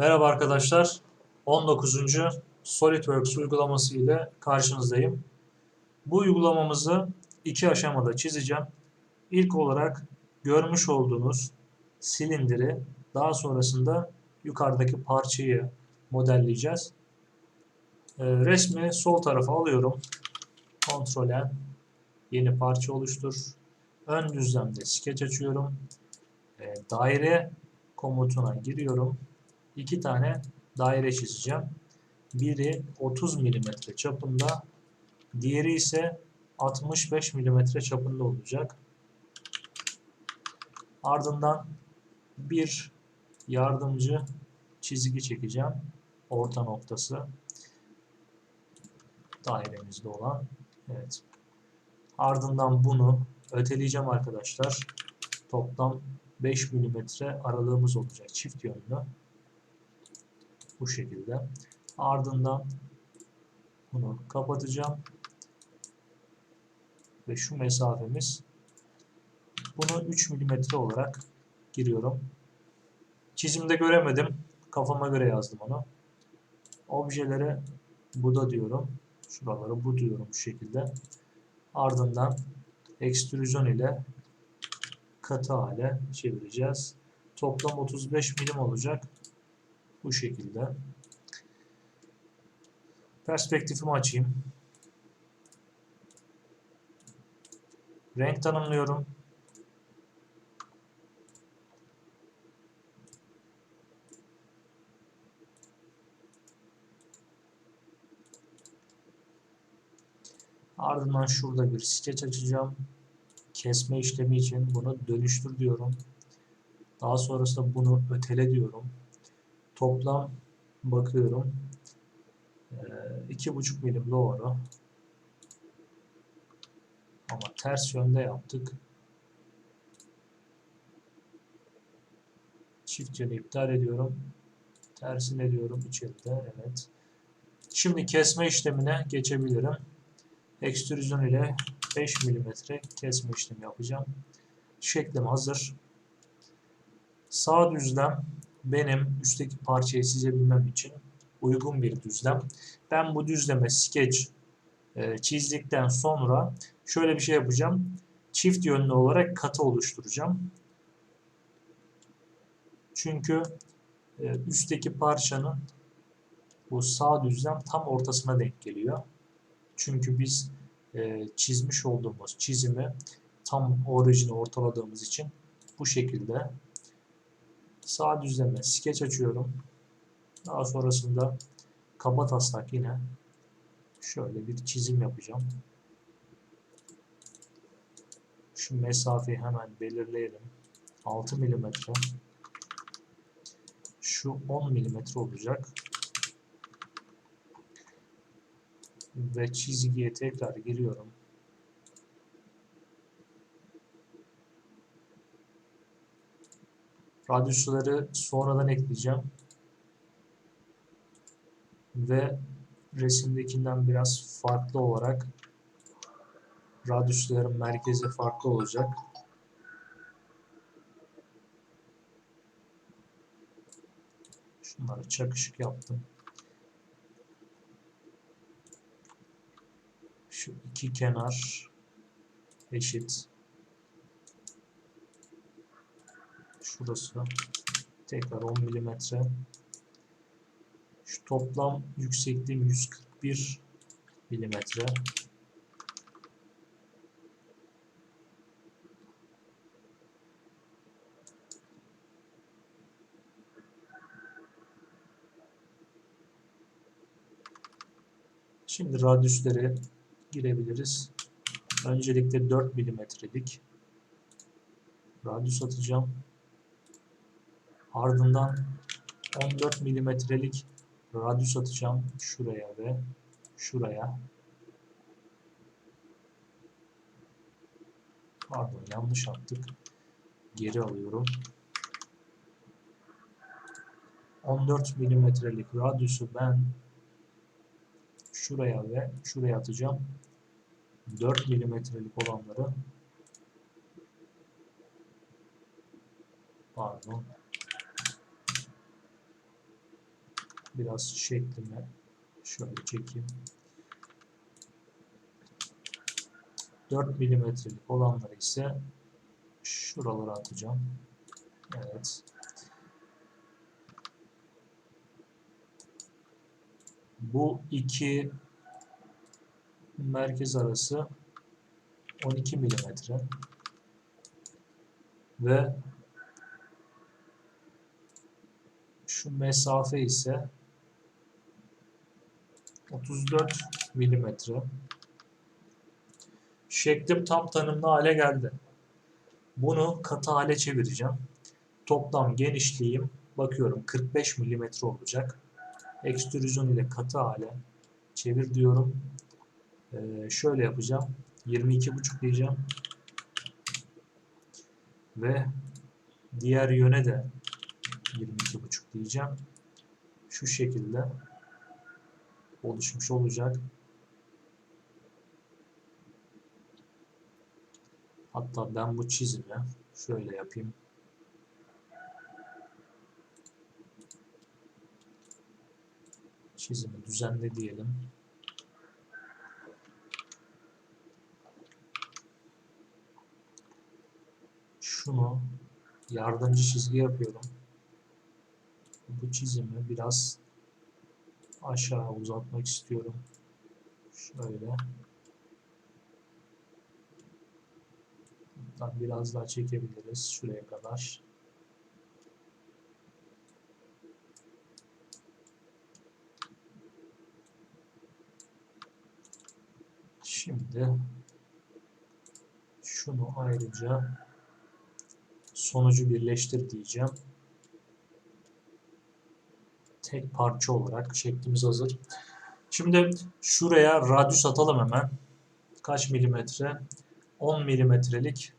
Merhaba arkadaşlar. 19. SolidWorks uygulaması ile karşınızdayım. Bu uygulamamızı iki aşamada çizeceğim. İlk olarak görmüş olduğunuz silindiri daha sonrasında yukarıdaki parçayı modelleyeceğiz. Ee, resmi sol tarafa alıyorum. Ctrl N yeni parça oluştur. Ön düzlemde skeç açıyorum. Ee, daire komutuna giriyorum. İki tane daire çizeceğim. Biri 30 mm çapında, diğeri ise 65 mm çapında olacak. Ardından bir yardımcı çizgi çekeceğim. Orta noktası dairemizde olan. Evet. Ardından bunu öteleyeceğim arkadaşlar. Toplam 5 mm aralığımız olacak çift yönlü. Bu şekilde. Ardından bunu kapatacağım. Ve şu mesafemiz bunu 3 mm olarak giriyorum. Çizimde göremedim. Kafama göre yazdım onu. Objelere Buda diyorum. Şuraları bu diyorum bu şekilde. Ardından ekstrüzyon ile katı hale çevireceğiz. Toplam 35 milim olacak. Bu şekilde. Perspektifimi açayım. Renk tanımlıyorum. Ardından şurada bir skeç açacağım. Kesme işlemi için bunu dönüştür diyorum. Daha sonrasında bunu ötele diyorum. Toplam bakıyorum. Ee, iki buçuk milim doğru. Ama ters yönde yaptık. Çift yönü iptal ediyorum. Tersine diyorum içeride. Evet. Şimdi kesme işlemine geçebilirim. Ekstrüzyon ile 5 mm kesme işlemi yapacağım. Şeklim hazır. Sağ düzlem benim üstteki parçayı çizebilmem için uygun bir düzlem. Ben bu düzleme skeç e, çizdikten sonra şöyle bir şey yapacağım. Çift yönlü olarak katı oluşturacağım. Çünkü e, üstteki parçanın bu sağ düzlem tam ortasına denk geliyor. Çünkü biz e, çizmiş olduğumuz çizimi tam orijini ortaladığımız için bu şekilde sağ düzleme skeç açıyorum. Daha sonrasında kaba taslak yine şöyle bir çizim yapacağım. Şu mesafeyi hemen belirleyelim. 6 mm. Şu 10 mm olacak. Ve çizgiye tekrar giriyorum. Radyusları sonradan ekleyeceğim. Ve resimdekinden biraz farklı olarak radyusların merkezi farklı olacak. Şunları çakışık yaptım. Şu iki kenar eşit. Şurası tekrar 10 milimetre. Şu toplam yüksekliğim 141 milimetre. Şimdi radyüsleri girebiliriz. Öncelikle 4 milimetrelik radyüs atacağım. Ardından 14 milimetrelik radyüs atacağım şuraya ve şuraya. Pardon yanlış attık. Geri alıyorum. 14 milimetrelik radyüsü ben şuraya ve şuraya atacağım. 4 milimetrelik olanları pardon Biraz şeklimi şöyle çekeyim. 4 milimetrelik olanları ise şuralara atacağım. Evet. Bu iki merkez arası 12 milimetre ve şu mesafe ise 34 milimetre. Şeklim tam tanımlı hale geldi. Bunu katı hale çevireceğim. Toplam genişliğim bakıyorum 45 milimetre olacak. Ekstrüzyon ile katı hale çevir diyorum. Ee, şöyle yapacağım. 22,5 diyeceğim. Ve diğer yöne de 22,5 diyeceğim. Şu şekilde oluşmuş olacak. Hatta ben bu çizimi şöyle yapayım. Çizimi düzenle diyelim. Şunu yardımcı çizgi yapıyorum. Bu çizimi biraz aşağı uzatmak istiyorum. Şöyle. Hatta biraz daha çekebiliriz şuraya kadar. Şimdi şunu ayrıca sonucu birleştir diyeceğim. Tek parça olarak şeklimiz hazır. Şimdi şuraya radyus atalım hemen. Kaç milimetre? 10 milimetrelik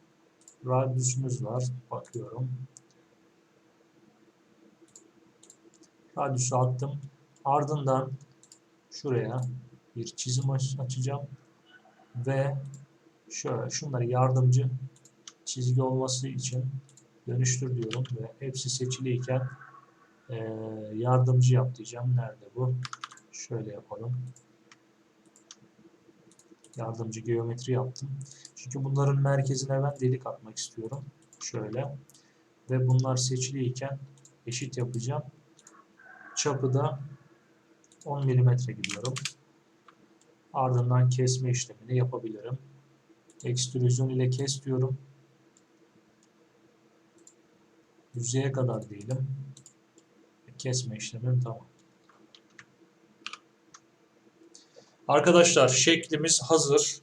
radyüsümüz var. Bakıyorum. Radyüsü attım. Ardından şuraya bir çizim açacağım. Ve şöyle şunları yardımcı çizgi olması için dönüştür diyorum ve hepsi seçiliyken e, yardımcı yap diyeceğim. Nerede bu? Şöyle yapalım. Yardımcı geometri yaptım. Çünkü bunların merkezine ben delik atmak istiyorum. Şöyle. Ve bunlar seçiliyken eşit yapacağım. Çapı da 10 mm gidiyorum. Ardından kesme işlemini yapabilirim. Ekstrüzyon ile kes diyorum. Yüzeye kadar diyelim. Kesme işlemim tamam. Arkadaşlar şeklimiz hazır.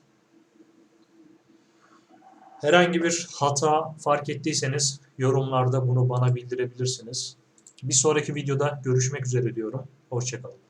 Herhangi bir hata fark ettiyseniz yorumlarda bunu bana bildirebilirsiniz. Bir sonraki videoda görüşmek üzere diyorum. Hoşçakalın.